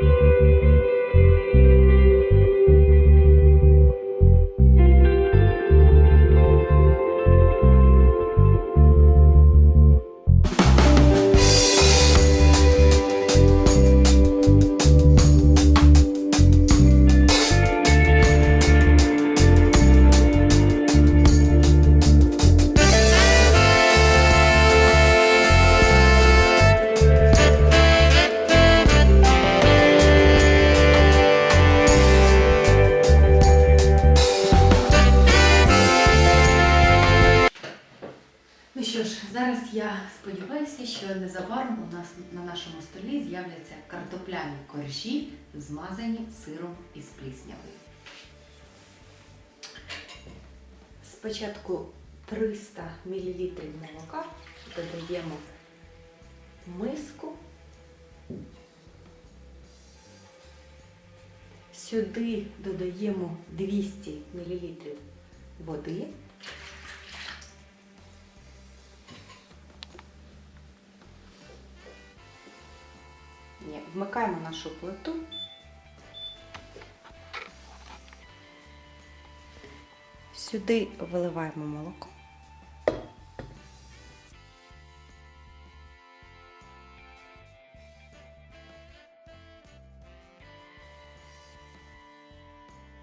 Ну сподіваюся, що незабаром у нас на нашому столі з'являться картопляні коржі, змазані сиром із пліснявою. Спочатку 300 мл молока додаємо в миску. Сюди додаємо 200 мл води. Вмикаємо нашу плиту. Сюди виливаємо молоко.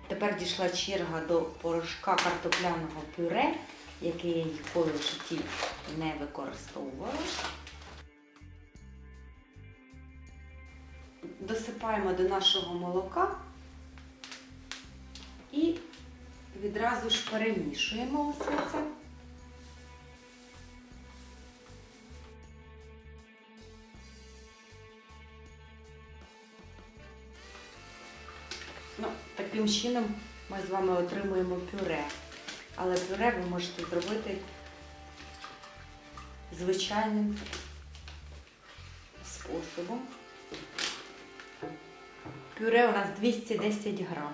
Тепер дійшла черга до порошка картопляного пюре, яке я ніколи в житті не використовувала. Досипаємо до нашого молока і відразу ж перемішуємо усе це. Ну, таким чином ми з вами отримуємо пюре. Але пюре ви можете зробити звичайним способом. Пюре у нас 210 грам.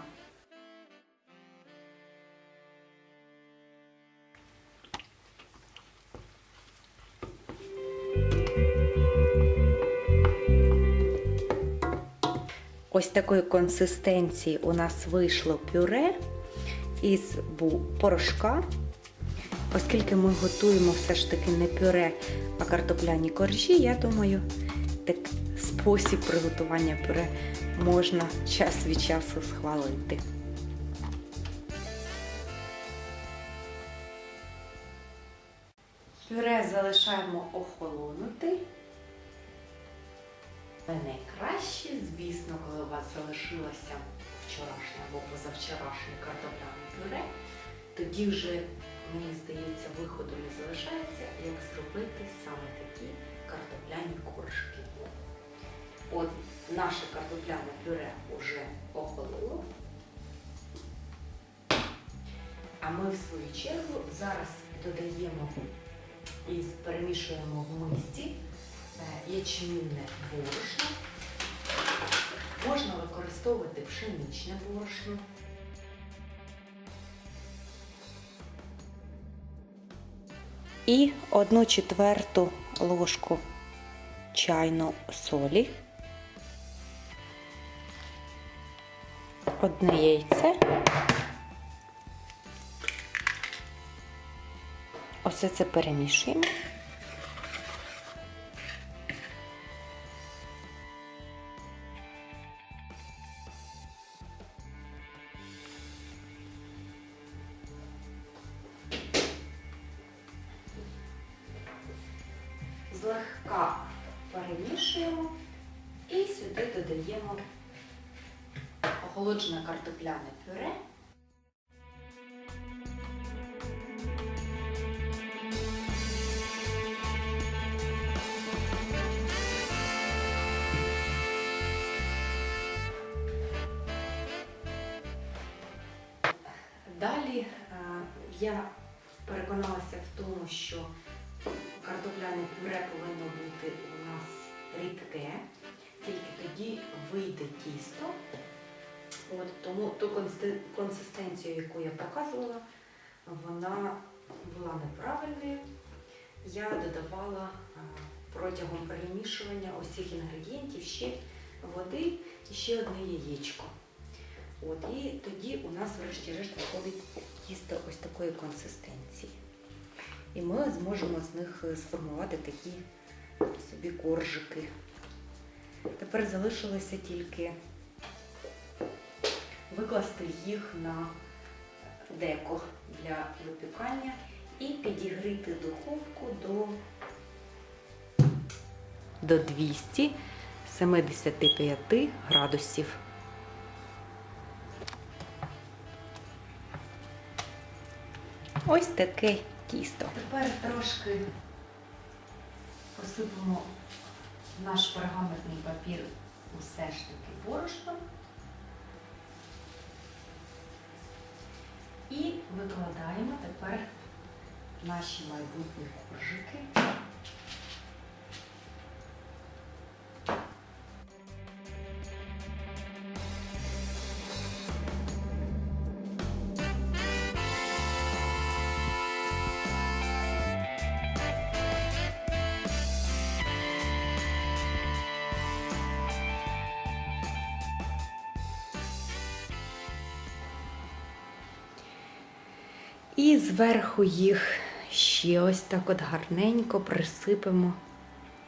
Ось такої консистенції у нас вийшло пюре із порошка. Оскільки ми готуємо все ж таки не пюре, а картопляні коржі, я думаю, так спосіб приготування пюре можна час від часу схвалити. Пюре залишаємо охолонути. Найкраще, звісно, коли у вас залишилося вчорашнє або позавчорашнє картопляне пюре, тоді вже, мені здається, виходу не залишається, як зробити саме такі картопляні коржики. От наше картопляне пюре вже охололо. А ми в свою чергу зараз додаємо і перемішуємо в мисці е, ячмінне борошно. Можна використовувати пшеничне борошно. І одну четверту ложку чайну солі, одне яйце. Оце це перемішуємо. Злегка перемішуємо і сюди додаємо охолоджене картопляне пюре. Далі е, я переконалася в тому, що картопляне пюре повинно бути у нас рідке, тільки тоді вийде тісто. От, тому ту консистенцію, яку я показувала, вона була неправильною. Я додавала протягом перемішування усіх інгредієнтів ще води і ще одне яєчко. От, і тоді у нас, врешті-решт, виходить тісто ось такої консистенції. І ми зможемо з них е, сформувати такі собі коржики. Тепер залишилося тільки викласти їх на деко для випікання і підігріти духовку до, до 275 градусів. Ось таке тісто. Тепер трошки посипемо наш пергаментний папір усе ж таки борошном. Викладаємо тепер наші майбутні коржики. І зверху їх ще ось так от гарненько присипемо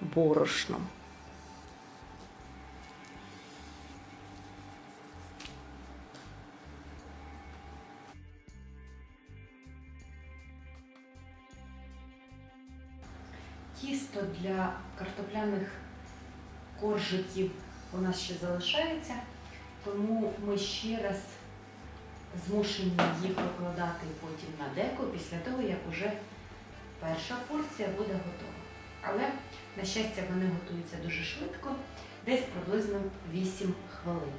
борошном. Тісто для картопляних коржиків у нас ще залишається, тому ми ще раз змушені їх викладати потім на деко після того, як уже перша порція буде готова. Але, на щастя, вони готуються дуже швидко, десь приблизно 8 хвилин.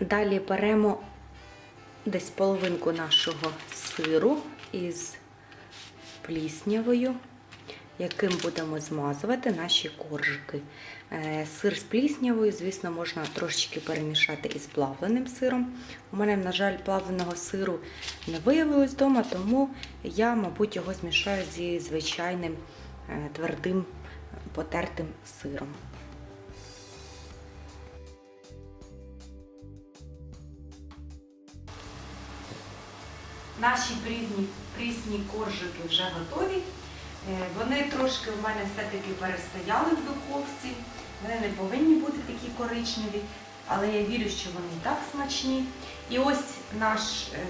Далі беремо десь половинку нашого сиру із пліснявою, яким будемо змазувати наші коржики. Е, Сир з пліснявою, звісно, можна трошечки перемішати із плавленим сиром. У мене, на жаль, плавленого сиру не виявилось вдома, тому я, мабуть, його змішаю зі звичайним е, твердим потертим сиром. Наші прісні, прісні коржики вже готові. Е, Вони трошки в мене все-таки перестояли в духовці. Вони не повинні бути такі коричневі, але я вірю, що вони і так смачні. І ось наш е,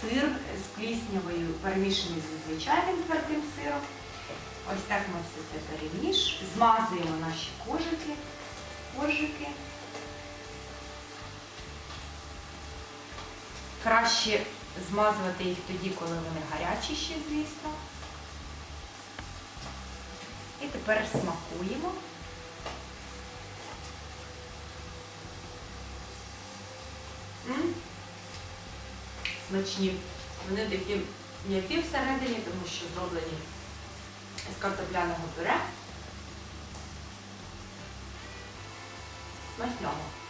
сир з пліснявою перемішаний зі звичайним твердим сиром. Ось так ми все це переміш. Змазуємо наші кожики. Коржики. Краще змазувати їх тоді, коли вони гарячі ще, звісно. Тепер смакуємо. Смачні. Вони такі м'які всередині, тому що зроблені з картопляного пюре. Смачного.